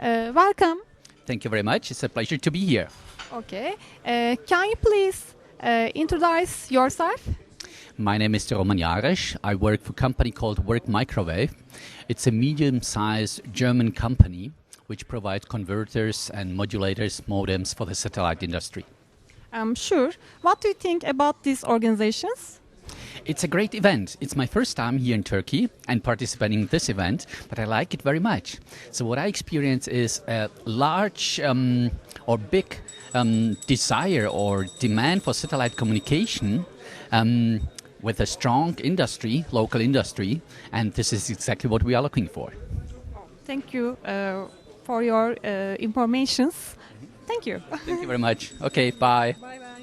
welcome. Thank you very much. It's a pleasure to be here. Okay. Uh, can you please uh, introduce yourself? My name is Roman Jarisch. I work for a company called Work Microwave. It's a medium-sized German company which provides converters and modulators, modems for the satellite industry. Um, sure. What do you think about these organizations? It's a great event. It's my first time here in Turkey and participating in this event, but I like it very much. So what I experience is a large um, or big um, desire or demand for satellite communication um, with a strong industry, local industry, and this is exactly what we are looking for. Thank you uh, for your uh, informations. Thank you. Thank you very much. Okay, bye. Bye bye.